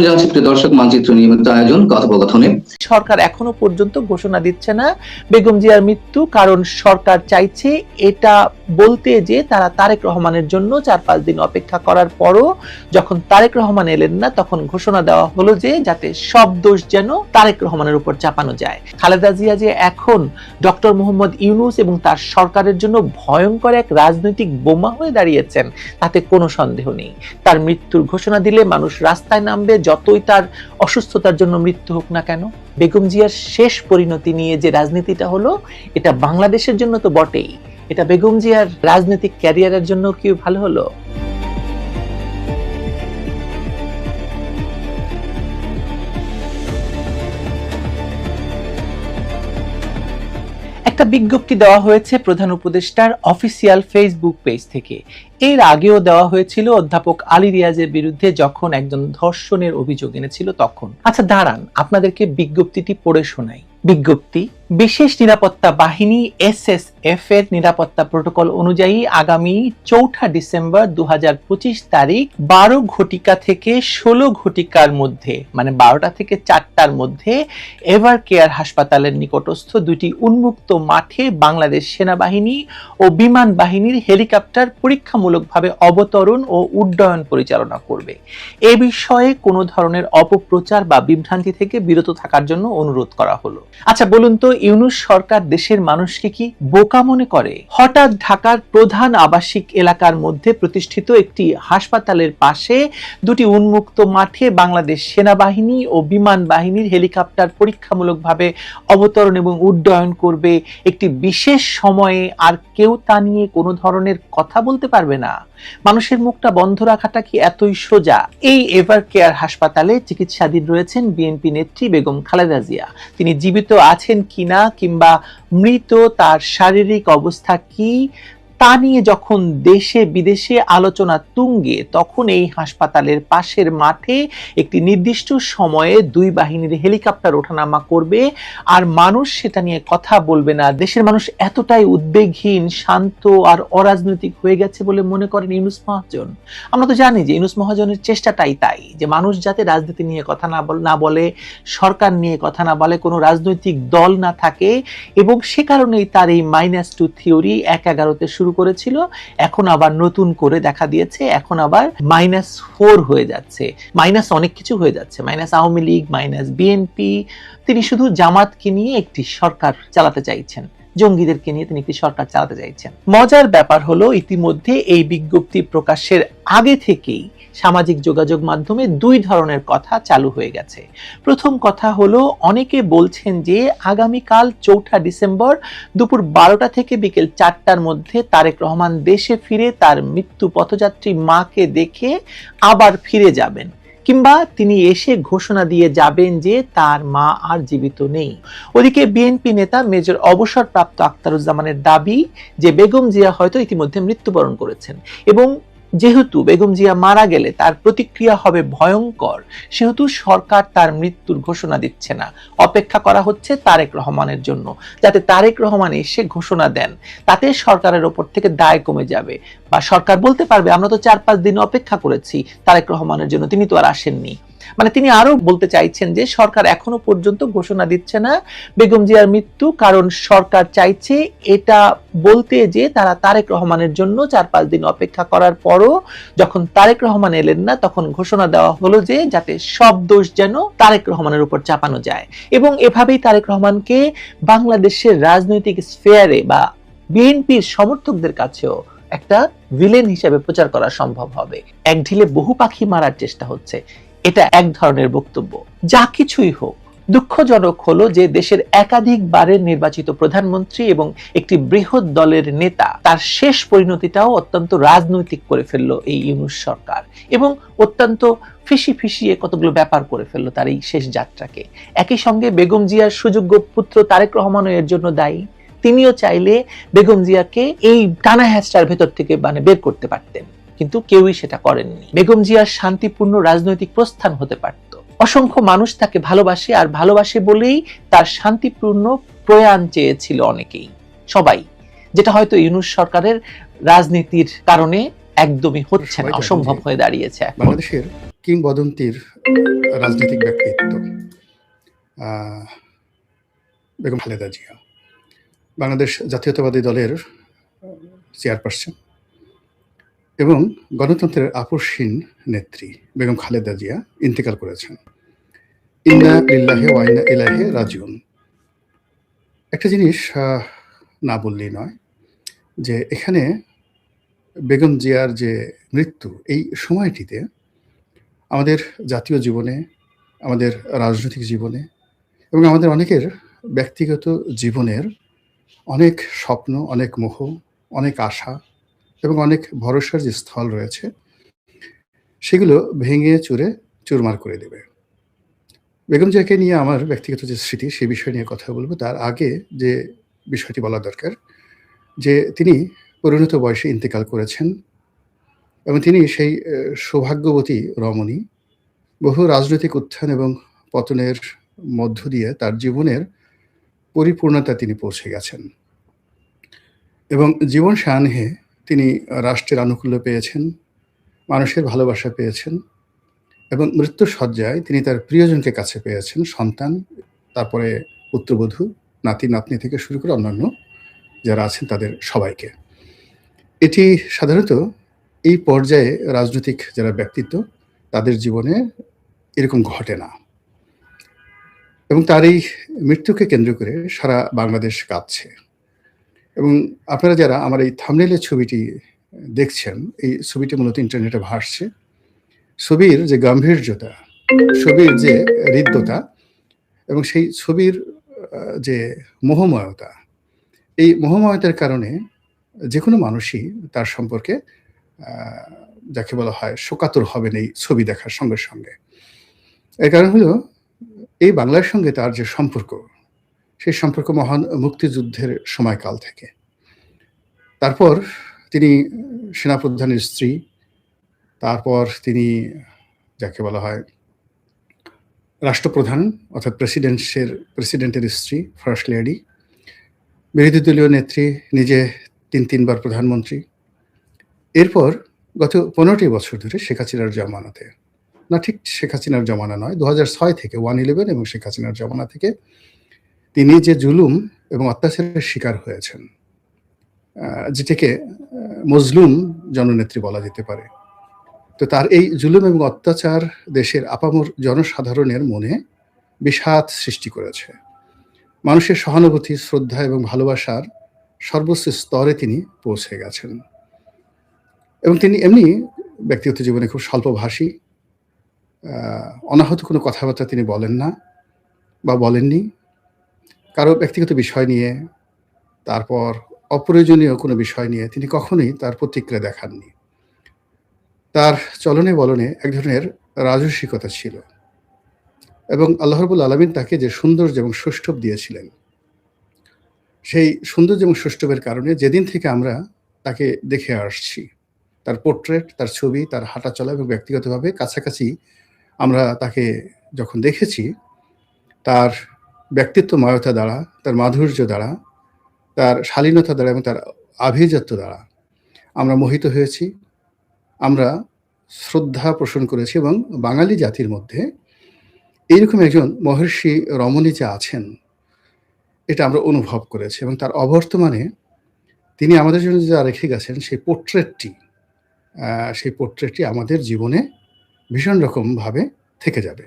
প্রিয় দর্শক মানচিত্র নিয়মিত আয়োজন, কথোপকথনে। সরকার এখনও পর্যন্ত ঘোষণা দিচ্ছে না, বেগম জিয়ার মৃত্যু, কারণ সরকার চাইছে এটা বলতে যে তারা তারেক রহমানের জন্য চার পাঁচ দিন অপেক্ষা করার পরও যখন তারেক রহমান এলেন না, তখন ঘোষণা দেওয়া হলো যে যাতে সব দোষ যেন তারেক রহমানের উপর চাপানো যায়। খালেদা জিয়া যে এখন ডক্টর মোহাম্মদ ইউনুস এবং তার সরকারের জন্য ভয়ঙ্কর এক রাজনৈতিক বোমা হয়ে দাঁড়িয়েছেন, তাতে কোনো সন্দেহ নেই। তার মৃত্যুর ঘোষণা দিলে মানুষ রাস্তায় নামবে, যতই তার অসুস্থতার জন্য মৃত্যু হোক না কেন। বেগম জিয়ার শেষ পরিণতি নিয়ে যে রাজনীতিটা হলো, এটা বাংলাদেশের জন্য তো বটেই। এটা বেগম জিয়ার রাজনৈতিক ক্যারিয়ারের জন্য কি ভালো হলো? একটা বিজ্ঞপ্তি দেওয়া হয়েছে প্রধান উপদেষ্টার অফিসিয়াল ফেসবুক পেজ থেকে। এর আগেও দেওয়া হয়েছিল অধ্যাপক আলী রিয়াজের বিরুদ্ধে যখন একজন ধর্ষণের অভিযোগ এনেছিল তখন। আচ্ছা দাঁড়ান, আপনাদেরকে বিজ্ঞপ্তিটি পড়ে শোনাই। বিজ্ঞপ্তি, বিশেষ নিরাপত্তা বাহিনী এর নিরাপত্তা প্রোটোকল অনুযায়ী আগামী চৌঠা ডিসেম্বর দু তারিখ বারো ঘটিকা থেকে ষোলো ঘটিকার মধ্যে মানে বারোটা থেকে চারটার মধ্যে এভার কেয়ার হাসপাতালের নিকটস্থ দুটি উন্মুক্ত মাঠে বাংলাদেশ সেনাবাহিনী ও বিমান বাহিনীর হেলিকপ্টার পরীক্ষামূলকভাবে অবতরণ ও উড্ডয়ন পরিচালনা করবে। এ বিষয়ে কোনো ধরনের অপপ্রচার বা বিভ্রান্তি থেকে বিরত থাকার জন্য অনুরোধ করা হলো। আচ্ছা বলুন তো, ইউনুস সরকার দেশের মানুষকে কি বোকা মনে করে। হঠাৎ ঢাকার প্রধান আবাসিক এলাকার মধ্যে প্রতিষ্ঠিত একটি হাসপাতালের পাশে দুটি উন্মুক্ত মাঠে বাংলাদেশ সেনাবাহিনী ও বিমান বাহিনীর হেলিকপ্টার পরীক্ষামূলকভাবে অবতরণ এবং উড্ডয়ন করবে। একটি বিশেষ সময়ে আর কেউ তা নিয়ে কোনো ধরনের কথা বলতে পারবে না। মানুষের মুখটা বন্ধ রাখাটা কি এতই সোজা? এই এভার কেয়ার হাসপাতালে চিকিৎসাধীন রয়েছেন বিএনপি নেত্রী বেগম খালেদা জিয়া। তিনি জীবিত আছেন কিনা কিংবা মৃত তার শারীরিক অবস্থা কি? তা নিয়ে যখন দেশে বিদেশে আলোচনা তুঙ্গে, তখন এই হাসপাতালের পাশের মাঠে একটি নির্দিষ্ট সময়ে দুই বাহিনীর হেলিকপ্টার ওঠানামা করবে। আর মানুষ সেটা নিয়ে কথা বলবে না। দেশের মানুষ এতটাই উদ্বেগহীন, শান্ত আর অরাজনৈতিক হয়ে গেছে বলে মনে করেন ইউনুস মহাজন। আমরা তো জানি যে ইউনুস মহাজনের চেষ্টাটাই তাই, যে মানুষ যাতে রাজনীতি নিয়ে কথা না না বলে, সরকার নিয়ে কথা না বলে, কোনো রাজনৈতিক দল না থাকে। এবং সে কারণেই তার এই মাইনাস টু থিওরি এক এগারোতে শুরু করেছিল, এখন আবার নতুন করে দেখা দিয়েছে, এখন আবার মাইনাস ফোর হয়ে যাচ্ছে। মাইনাস অনেক কিছু হয়ে যাচ্ছে minus Awami League minus BNP তিনি শুধু জামাতকে নিয়ে একটি সরকার চালাতে চাইছেন, জঙ্গিদেরকে নিয়ে তিনি একটি সরকার চালাতে চাইছেন। মজার ব্যাপার হলো, ইতিমধ্যে এই বিজ্ঞপ্তি প্রকাশের আগে থেকেই সামাজিক যোগাযোগ মাধ্যমে দুই ধরনের কথা চালু হয়ে গেছে। প্রথম কথা হলো, অনেকে বলছেন যে আগামীকাল চৌঠা ডিসেম্বর দুপুর বারোটা থেকে বিকেল চারটার মধ্যে তারেক রহমান দেশে ফিরে তার মৃত্যু পথযাত্রী মাকে দেখে আবার ফিরে যাবেন কিংবা তিনি এসে ঘোষণা দিয়ে যাবেন যে তার মা আর জীবিত নেই। ওদিকে বিএনপি নেতা মেজর অবসরপ্রাপ্ত আক্তারুজ্জামানের দাবি যে বেগম জিয়া হয়তো ইতিমধ্যে মৃত্যুবরণ করেছেন এবং যেহেতু বেগম জিয়া মারা গেলে তার প্রতিক্রিয়া হবে ভয়ঙ্কর, সেহেতু সরকার তার মৃত্যুর ঘোষণা দিচ্ছে না। অপেক্ষা করা হচ্ছে তারেক রহমানের জন্য, যাতে তারেক রহমান এসে ঘোষণা দেন। তাতে সরকারের ওপর থেকে দায় কমে যাবে। বা সরকার বলতে পারবে, আমরা তো চার পাঁচ দিন অপেক্ষা করেছি, তারেক রহমানের জন্য। তিনি তো আর আসেননি। মানে তিনি আরও বলতে চাইছেন যে সরকার এখনও পর্যন্ত ঘোষণা দিচ্ছে না বেগম জিয়ার মৃত্যু, কারণ সরকার চাইছে এটা বলতে যে তারা তারেক রহমানের জন্য চার পাঁচ দিন অপেক্ষা করার পরও যখন তারেক রহমান এলেন না, তখন ঘোষণা দেওয়া হলো যে যাতে সব দোষ যেন তারেক রহমানের উপর চাপানো যায়। এবং এভাবেই তারেক রহমানকে বাংলাদেশের রাজনৈতিক স্ফেয়ারে বা বিএনপির সমর্থকদের কাছেও একটা ভিলেন হিসেবে প্রচার করা সম্ভব হবে। এক ঢিলে বহু পাখি মারার চেষ্টা হচ্ছে। এটা এক ধরনের বক্তব্য। যা কিছুই হোক, দুঃখজনক হলো যে দেশের একাধিকবারের নির্বাচিত প্রধানমন্ত্রী এবং একটি বৃহৎ দলের নেতা তার শেষ পরিণতিটাও অত্যন্ত রাজনৈতিক করে ফেলল এই ইউনুস সরকার এবং অত্যন্ত ফিসি ফিসিয়ে কতগুলো ব্যাপার করে ফেলল তার এই শেষ যাত্রাকে। একই সঙ্গে বেগম জিয়ার সুযোগ্য পুত্র তারেক রহমানও এর জন্য দায়ী। তিনিও চাইলে বেগম জিয়াকে এই টানা হ্যাচটার ভেতর থেকে মানে বের করতে পারতেন। কিন্তু কেউই সেটা করেননি। বেগম জিয়ার শান্তিপূর্ণ রাজনৈতিক প্রস্থান হতে পারত। অসংখ্য মানুষ তাকে ভালোবাসে আর ভালোবাসে বলেই তার শান্তিপূর্ণ প্রয়াণ চেয়েছিল অনেকেই। সবাই যেটা হয়তো ইউনুস সরকারের রাজনীতির কারণে একদমই হচ্ছে না অসম্ভব হয়ে দাঁড়িয়েছে বাংলাদেশের কিংবদন্তির রাজনৈতিক ব্যক্তিত্ব আহ, বেগম খালেদা জিয়া। বাংলাদেশ জাতীয়তাবাদী দলের চেয়ারপারসন। এবং গণতন্ত্রের আপসহীন নেত্রী বেগম খালেদা জিয়া ইন্তেকাল করেছেন। ইন্না লিল্লাহে ওয়াইনা ইলাহে রাজিউন। একটা জিনিস না বললেই নয় যে এখানে বেগম জিয়ার যে মৃত্যু, এই সময়টিতে আমাদের জাতীয় জীবনে, আমাদের রাজনৈতিক জীবনে এবং আমাদের অনেকের ব্যক্তিগত জীবনের অনেক স্বপ্ন, অনেক মোহ, অনেক আশা এবং অনেক ভরসার যে স্থল রয়েছে, সেগুলো ভেঙে, চুরে, চুরমার করে দেবে। বেগম জিয়াকে নিয়ে আমার ব্যক্তিগত যে স্মৃতি, সে বিষয় নিয়ে কথা বলব। তার আগে যে বিষয়টি বলা দরকার, যে তিনি পরিণত বয়সে ইন্তেকাল করেছেন এবং তিনি সেই সৌভাগ্যবতী রমণী। বহু রাজনৈতিক উত্থান এবং পতনের মধ্য দিয়ে তার জীবনের পরিপূর্ণতা তিনি পৌঁছে গেছেন। এবং জীবন সানহে তিনি রাষ্ট্রের আনুকূল্য পেয়েছেন, মানুষের ভালোবাসা পেয়েছেন এবং মৃত্যুর সজ্জায় তিনি তার প্রিয়জনকে কাছে পেয়েছেন, সন্তান, তারপরে পুত্রবধূ, নাতি, নাতনি থেকে শুরু করে অন্যান্য যারা আছেন তাদের সবাইকে। এটি সাধারণত এই পর্যায়ে রাজনৈতিক যারা ব্যক্তিত্ব, তাদের জীবনে এরকম ঘটে না। এবং তার এই মৃত্যুকে কেন্দ্র করে সারা বাংলাদেশ কাঁদছে। এবং আপনারা যারা আমার এই থামনেলের ছবিটি দেখছেন, এই ছবিটি মূলত ইন্টারনেটে ভাসছে। ছবির যে গাম্ভীর্যতা, ছবির যে হৃদ্যতা এবং সেই ছবির যে মোহময়তা, এই মোহময়তার কারণে যে কোনো মানুষই তার সম্পর্কে যাকে বলা হয় শোকাতুর হবেন এই ছবি দেখার সঙ্গে সঙ্গে। এর কারণ হলো, এই বাংলার সঙ্গে তার যে সম্পর্ক সেই সম্পর্ক মহান মুক্তিযুদ্ধের সময়কাল থেকে। তারপর তিনি সেনাপ্রধানের স্ত্রী, তারপর তিনি যাকে বলা হয় রাষ্ট্রপ্রধান, অর্থাৎ প্রেসিডেন্টের প্রেসিডেন্টের স্ত্রী ফার্স্ট লেডি। বিরোধী দলীয় নেত্রী, নিজে তিন তিনবার প্রধানমন্ত্রী। এরপর গত পনেরোটি বছর ধরে শেখ হাসিনার জমানাতে, না ঠিক শেখ হাসিনার জমানা নয়, দু থেকে, ওয়ান ইলেভেন এবং শেখ হাসিনার জমানা থেকে তিনি যে জুলুম এবং অত্যাচারের শিকার হয়েছেন যেটাকে মজলুম জননেত্রী বলা যেতে পারে। তো তার এই জুলুম এবং অত্যাচার দেশের আপামর জনসাধারণের মনে বিষাদ সৃষ্টি করেছে। মানুষের সহানুভূতি, শ্রদ্ধা এবং ভালোবাসার সর্বোচ্চ স্তরে তিনি পৌঁছে গেছেন। এবং তিনি এমনি ব্যক্তিগত জীবনে খুব স্বল্পভাষী অনাহত কোনো কথাবার্তা তিনি বলেন না বা বলেননি। কারও ব্যক্তিগত বিষয় নিয়ে, তারপর অপ্রয়োজনীয় কোনো বিষয় নিয়ে তিনি কখনোই তার প্রতিক্রিয়া দেখাননি। তার চলনে বলনে এক ধরনের রাজস্বিকতা ছিল এবং আল্লাহরবুল আলমিন তাকে যে সৌন্দর্য এবং সুষ্ঠব দিয়েছিলেন, সেই সৌন্দর্য এবং সুষ্ঠবের কারণে যেদিন থেকে আমরা তাকে দেখে আসছি, তার পোর্ট্রেট, তার ছবি, তার হাঁটা চলা এবং ব্যক্তিগতভাবে কাছাকাছি আমরা তাকে যখন দেখেছি, তার ব্যক্তিত্ব ময়তা দ্বারা, তার মাধুর্য দ্বারা, তার শালীনতা দ্বারা এবং তার আভিজাত্য দ্বারা আমরা মোহিত হয়েছি, আমরা শ্রদ্ধা পোষণ করেছি এবং বাঙালি জাতির মধ্যে এইরকম একজন মহর্ষি রমণী যে আছেন, এটা আমরা অনুভব করেছি এবং তার অবর্তমানে তিনি আমাদের জন্য যা রেখে গেছেন, সেই পোর্ট্রেটটি সেই পোর্ট্রেটটি আমাদের জীবনে ভীষণ রকমভাবে থেকে যাবে।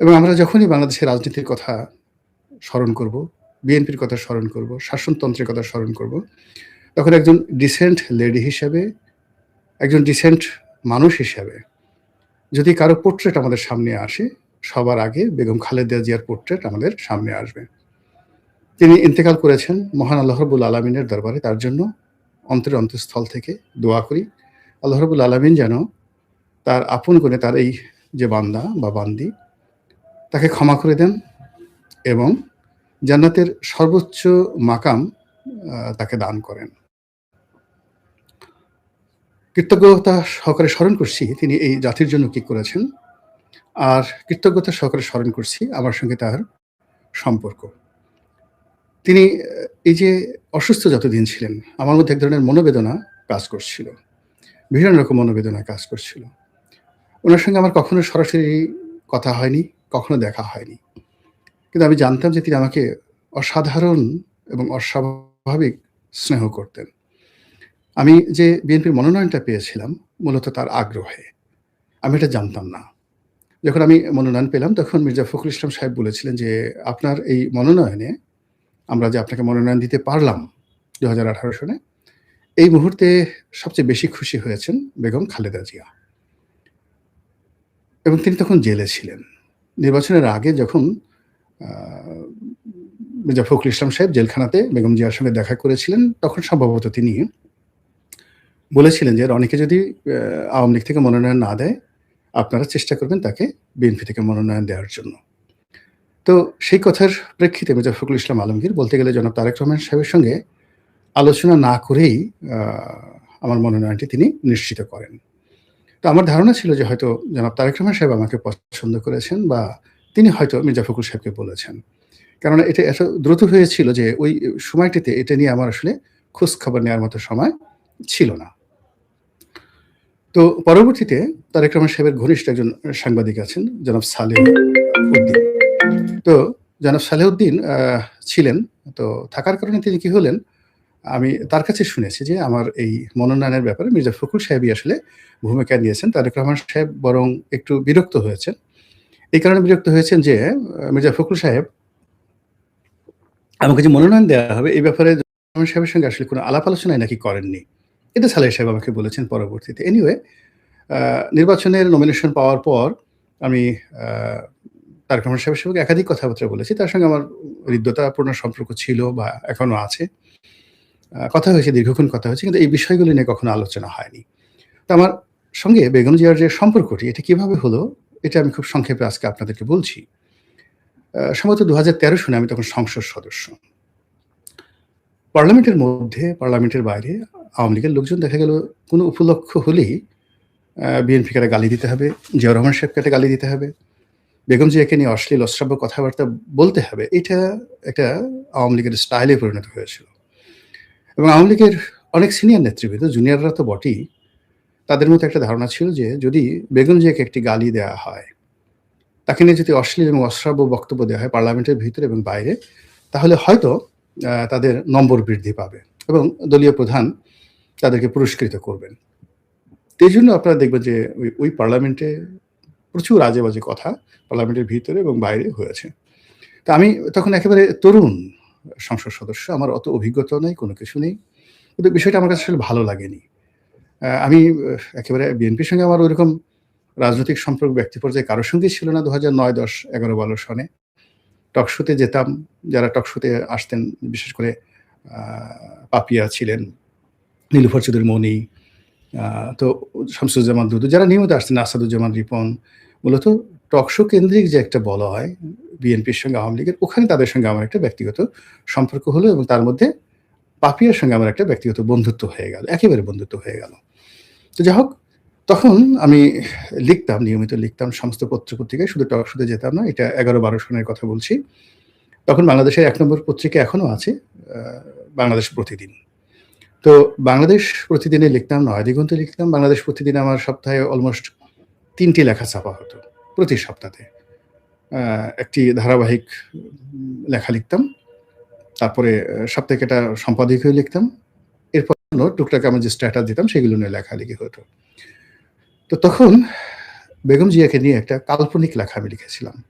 এবং আমরা যখনই বাংলাদেশের রাজনীতির কথা স্মরণ করব, বিএনপির কথা স্মরণ করব, শাসনতন্ত্রের কথা স্মরণ করব, তখন একজন ডিসেন্ট লেডি হিসেবে, একজন ডিসেন্ট মানুষ হিসেবে যদি কারও পোর্ট্রেট আমাদের সামনে আসে, সবার আগে বেগম খালেদা জিয়ার পোর্ট্রেট আমাদের সামনে আসবে। তিনি ইন্তেকাল করেছেন মহান আল্লাহরবুল আলমিনের দরবারে, তার জন্য অন্তরের অন্তঃস্থল থেকে দোয়া করি। আল্লাহরবুল আলমিন যেন তার আপন করে তার এই যে বান্দা বা বান্দি তাকে ক্ষমা করে দেন এবং জান্নাতের সর্বোচ্চ মাকাম তাকে দান করেন। কৃতজ্ঞতা সহকারে স্মরণ করছি তিনি এই জাতির জন্য কি করেছেন। আর কৃতজ্ঞতা সহকারে স্মরণ করছি আমার সঙ্গে তার সম্পর্ক। তিনি এই যে অসুস্থ যতদিন ছিলেন আমার মধ্যে এক ধরনের মনোবেদনা কাজ করছিল। ভীষণ রকম মনোবেদনা কাজ করছিল। ওনার সঙ্গে আমার কখনো সরাসরি কথা হয়নি, কখনো দেখা হয়নি। কিন্তু আমি জানতাম যে তিনি আমাকে অসাধারণ এবং অস্বাভাবিক স্নেহ করতেন। আমি যে বিএনপির মনোনয়নটা পেয়েছিলাম মূলত তার আগ্রহে। আমি এটা জানতাম না। যখন আমি মনোনয়ন পেলাম তখন মির্জা ফখরুল ইসলাম সাহেব বলেছিলেন যে, "আপনার এই মনোনয়নে আমরা যে আপনাকে মনোনয়ন দিতে পারলাম ২০১৮ সনে, এই মুহূর্তে সবচেয়ে বেশি খুশি হয়েছেন বেগম খালেদা জিয়া।" এবং তিনি তখন জেলে ছিলেন। নির্বাচনের আগে যখন মির্জা ফখরুল ইসলাম সাহেব জেলখানাতে বেগম জিয়ার সঙ্গে দেখা করেছিলেন, তখন সম্ভবত তিনি বলেছিলেন যে, অনেকে যদি আওয়ামী লীগ থেকে মনোনয়ন না দেয়, আপনারা চেষ্টা করবেন তাকে বিএনপি থেকে মনোনয়ন দেওয়ার জন্য।" তো সেই কথার প্রেক্ষিতে মির্জা ফখরুল ইসলাম আলমগীর বলতে গেলে জনাব তারেক রহমান সাহেবের সঙ্গে আলোচনা না করেই আমার মনোনয়নটি তিনি নিশ্চিত করেন। তো আমার ধারণা ছিল যে হয়তো জনাব তারেক রহমান সাহেব আমাকে পছন্দ করেছেন বা তিনি হয়তো মির্জা ফখরুল সাহেবকে বলেছেন। কেননা এটা এত দ্রুত হয়েছিল যে ওই সময়টিতে এটা নিয়ে আমার আসলে খোঁজখবর নেওয়ার মতো সময় ছিল না। তো পরবর্তীতে তারেক রহমান সাহেবের ঘনিষ্ঠ একজন সাংবাদিক আছেন জনাব সালেহ উদ্দিন। তো জনাব সালেহউদ্দিন আ ছিলেন। তো থাকার কারণে তিনি কি হলেন, আমি তার কাছে শুনেছি যে আমার এই মনোনয়নের ব্যাপারে মির্জা ফখরুল সাহেবই আসলে ভূমিকা নিয়েছেন। তারেক রহমান সাহেব বরং একটু বিরক্ত হয়েছেন। এই কারণে বিরক্ত হয়েছেন যে মির্জা ফখরুল সাহেব আমাকে যে মনোনয়ন দেওয়া হবে এই ব্যাপারে রহমান সাহেবের সঙ্গে আসলে কোনো আলাপ আলোচনাই নাকি করেননি। এটা সালেহ সাহেব আমাকে বলেছেন পরবর্তীতে। এনিওয়ে নির্বাচনের নমিনেশন পাওয়ার পর আমি তারেক রহমান সাহেবের সঙ্গে একাধিক কথাবার্তা বলেছি। তার সঙ্গে আমার হৃদ্যতাপূর্ণ সম্পর্ক ছিল বা এখনও আছে। কথা হয়েছে, দীর্ঘক্ষণ কথা হয়েছে। কিন্তু এই বিষয়গুলি নিয়ে কখনো আলোচনা হয়নি। তো আমার সঙ্গে বেগম জিয়ার যে সম্পর্কটি এটা কীভাবে হলো, এটা আমি খুব সংক্ষেপে আজকে আপনাদেরকে বলছি। সম্ভবত ২০১৩ সনে আমি তখন সংসদ সদস্য। পার্লামেন্টের মধ্যে, পার্লামেন্টের বাইরে আওয়ামী লীগের লোকজন দেখা গেল কোনো উপলক্ষ হলেই বিএনপিকে একটা গালি দিতে হবে, জিয়াউর রহমান সাহেবকে একটা গালি দিতে হবে, বেগম জিয়াকে নিয়ে অশ্লীল অশ্রাব্য কথাবার্তা বলতে হবে। এটা একটা আওয়ামী লীগের স্টাইলে পরিণত হয়েছিল। এবং আওয়ামী লীগের অনেক সিনিয়র নেতৃবৃন্দ, জুনিয়ররা তো বটেই, তাদের মধ্যে একটা ধারণা ছিল যে যদি বেগম জিয়াকে একটি গালি দেওয়া হয়, তাকে নিয়ে যদি অশ্লীল এবং অশ্রাব্য বক্তব্য দেওয়া হয় পার্লামেন্টের ভিতরে এবং বাইরে, তাহলে হয়তো তাদের নম্বর বৃদ্ধি পাবে এবং দলীয় প্রধান তাদেরকে পুরস্কৃত করবেন। এই জন্য আপনারা দেখবেন যে ওই পার্লামেন্টে প্রচুর আজে-বাজে কথা পার্লামেন্টের ভিতরে এবং বাইরে হয়েছে। তা আমি তখন একেবারে তরুণ সংসদ সদস্য। আমার অত অভিজ্ঞতাও নাই, কোনো কিছু নেই। কিন্তু বিষয়টা আমার কাছে আসলে ভালো লাগেনি। আমি একেবারে বিএনপির সঙ্গে আমার ঐরকম রাজনৈতিক সম্পর্ক ব্যক্তি পর্যায়ে কারও সঙ্গেই ছিল না ২০০৯, ১০, ১১, ১২ সনে। টকশোতে যেতাম। যারা টকশোতে আসতেন বিশেষ করে পাপিয়া ছিলেন, নীলুফার চৌধুরী মনি, তো শামসুজ্জামান দুদু যারা নিয়মিত আসতেন, আসাদুজ্জামান রিপন। মূলত টক শো কেন্দ্রিক যে একটা বলা হয় বিএনপির সঙ্গে আওয়ামী লীগের, ওখানে তাদের সঙ্গে আমার একটা ব্যক্তিগত সম্পর্ক হলো এবং তার মধ্যে পাপিয়ার সঙ্গে আমার একটা ব্যক্তিগত বন্ধুত্ব হয়ে গেল। একেবারে বন্ধুত্ব হয়ে গেল। তো যাই হোক, তখন আমি লিখতাম, নিয়মিত লিখতাম সমস্ত পত্র-পত্রিকায়, শুধু টক শোতে যেতাম না। এটা ১১-১২ সনের কথা বলছি। তখন বাংলাদেশের এক নম্বর পত্রিকা এখনও আছে, বাংলাদেশ প্রতিদিন। তো বাংলাদেশ প্রতিদিনে লিখতাম, নয় দিগন্তে লিখতাম। বাংলাদেশ প্রতিদিন আমার সপ্তাহে অলমোস্ট তিনটি লেখা ছাপা হতো, প্রতি সপ্তাহে। একটি ধারাবাহিক লেখা লিখতাম। তারপরে সাপ্তাহিক একটা সম্পাদকীয় লিখতাম। এরপর টুকটাকে আমি যে স্ট্যাটাস দিতাম, সেগুলো নিয়ে লেখালেখি হতো। তো তখন বেগম জিয়াকে নিয়ে একটা কাল্পনিক লেখা আমি লিখেছিলাম।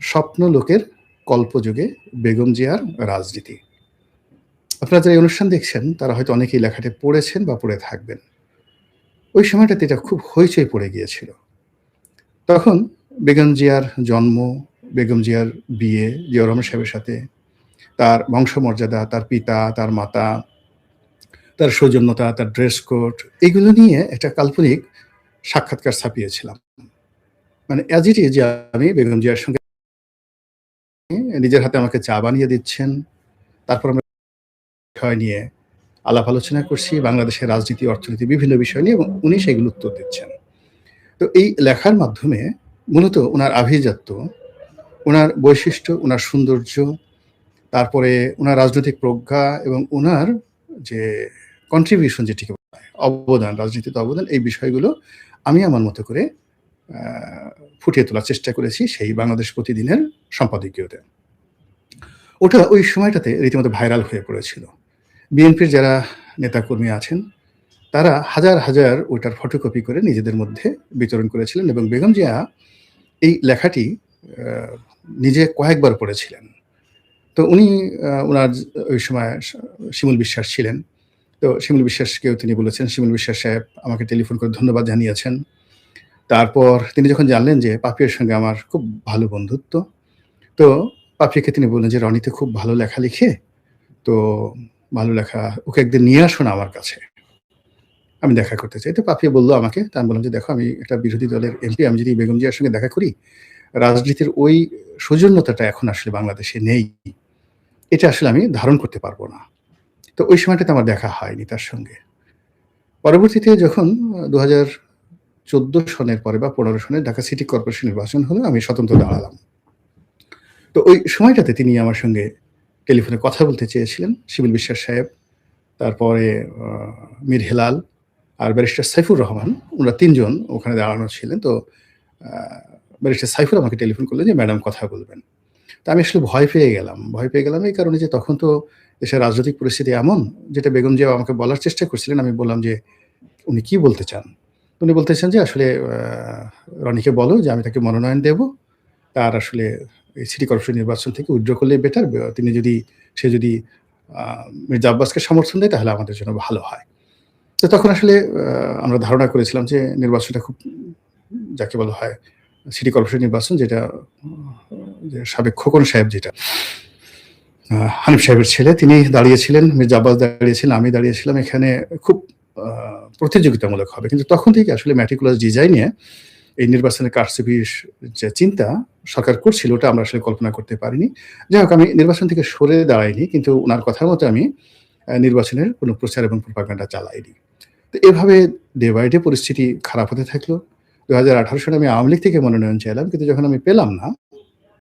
স্বপ্ন লোকের কল্পযুগে বেগম জিয়ার রাজনীতি। আপনারা যারা এই অনুষ্ঠান দেখছেন, তারা হয়তো অনেকেই লেখাটি পড়েছেন বা পড়ে থাকবেন। ওই সময়টাতে এটা খুব হইচই পড়ে গিয়েছিল। তখন বেগম জিয়ার জন্ম, বেগম জিয়ার বিয়ে জিয়াউর রহমান সাহেবের সাথে, তার বংশমর্যাদা, তার পিতা, তার মাতা, তার সৌজন্যতা, তার ড্রেস কোড এগুলো নিয়ে একটা কাল্পনিক সাক্ষাৎকার ছাপিয়েছিলাম। মানে অ্যাজ ইট ইজ আমি বেগম জিয়ার সঙ্গে নিজের হাতে আমাকে চা বানিয়ে দিচ্ছেন। তারপর আমরা বিষয় নিয়ে আলাপ আলোচনা করছি, বাংলাদেশের রাজনীতি, অর্থনীতি বিভিন্ন বিষয় নিয়ে এবং উনি সেগুলো উত্তর দিচ্ছেন। তো এই লেখার মাধ্যমে মূলত ওনার আভিজাত্য, ওনার বৈশিষ্ট্য, ওনার সৌন্দর্য, তারপরে ওনার রাজনৈতিক প্রজ্ঞা এবং ওনার যে কন্ট্রিবিউশন যেটিকে অবদান, রাজনীতিতে অবদান এই বিষয়গুলো আমি আমার মতো করে ফুটিয়ে তোলার চেষ্টা করেছি সেই বাংলাদেশ প্রতিদিনের সম্পাদকীয়তে। ওটা ওই সময়টাতে রীতিমতো ভাইরাল হয়ে পড়েছিল। বিএনপির যারা নেতাকর্মী আছেন তারা হাজার হাজার ওইটার ফটোকপি করে নিজেদের মধ্যে বিতরণ করেছিলেন এবং বেগম জিয়া এই লেখাটি নিজে কয়েকবার পড়েছিলেন। তো উনি ওনার ওই সময় শিমুল বিশ্বাস ছিলেন। তো শিমুল বিশ্বাসকেও তিনি বলেছেন, শিমুল বিশ্বাস সাহেব আমাকে টেলিফোন করে ধন্যবাদ জানিয়েছেন। তারপর তিনি যখন জানলেন যে পাপিয়ার সঙ্গে আমার খুব ভালো বন্ধুত্ব, তো পাপিয়াকে তিনি বললেন যে, রনিতে খুব ভালো লেখা লিখে, তো ভালো লেখা ওকে একদিন নিয়ে আসুন আমার কাছে। আমি দেখা করতে চাই। তো পাপিয়া বলল আমাকে, তা আমি বললাম যে দেখো, আমি একটা বিরোধী দলের এমপি, আমি যদি বেগম জিয়ার সঙ্গে দেখা করি, রাজনীতির ওই সৌজন্যতাটা এখন আসলে বাংলাদেশে নেই। এটা আসলে আমি ধারণ করতে পারব না। তো ওই সময়টাতে আমার দেখা হয়নি তার সঙ্গে। পরবর্তীতে যখন দু হাজার চোদ্দ সনের পরে বা পনেরো সনে ঢাকা সিটি কর্পোরেশন নির্বাচন হলো, আমি স্বতন্ত্র দাঁড়ালাম। তো ওই সময়টাতে তিনি আমার সঙ্গে টেলিফোনে কথা বলতে চেয়েছিলেন শিবিল বিশ্বাস সাহেব, তারপরে মীর হেলাল আর ব্যারিস্টার সাইফুর রহমান, ওনারা তিনজন ওখানে দাঁড়ানো ছিলেন। তো ব্যারিস্টার সাইফুর আমাকে টেলিফোন করলেন যে, ম্যাডাম, কথা বলবেন। তা আমি আসলে ভয় পেয়ে গেলাম। ভয় পেয়ে গেলাম এই কারণে যে, তখন তো দেশের রাজনৈতিক পরিস্থিতি এমন, যেটা বেগম জিয়া আমাকে বলার চেষ্টা করছিলেন। আমি বললাম যে, উনি কি বলতে চান? উনি বলতে চান যে, আসলে রনিকে বলো যে, আমি তাকে মনোনয়ন দেব। তার আসলে এই সিটি কর্পোরেশন নির্বাচন থেকে উইথড্র করলে বেটার। তিনি যদি, সে যদি মির্জা আব্বাসকে সমর্থন দেয়, তাহলে আমাদের জন্য ভালো হয়। তো তখন আসলে আমরা ধারণা করেছিলাম যে নির্বাচনটা খুব, যাকে বলা হয় সিটি কর্পোরেশন নির্বাচন, যেটা সাবেক খোকন সাহেব যেটা হানিফ সাহেবের ছেলে, তিনি দাঁড়িয়েছিলেন, মির্জা আব্বাস দাঁড়িয়েছিলেন, আমি দাঁড়িয়েছিলাম, এখানে খুব প্রতিযোগিতামূলক হবে। কিন্তু তখন থেকে আসলে ম্যাটিকুলাস ডিজাইনে এই নির্বাচনের কারচুপির যে চিন্তা সরকার করছিল, ওটা আমরা আসলে কল্পনা করতে পারিনি। যাই হোক, আমি নির্বাচন থেকে সরে দাঁড়াইনি, কিন্তু ওনার কথা মতো আমি নির্বাচনের কোনো প্রচার এবং প্রপাগান্ডা চালাইনি। তো এভাবে ডে বাই ডে পরিস্থিতি খারাপ হতে থাকল। দু হাজার আঠারো সালে আমি আওয়ামী লীগ থেকে মনোনয়ন চাইলাম, কিন্তু যখন আমি পেলাম না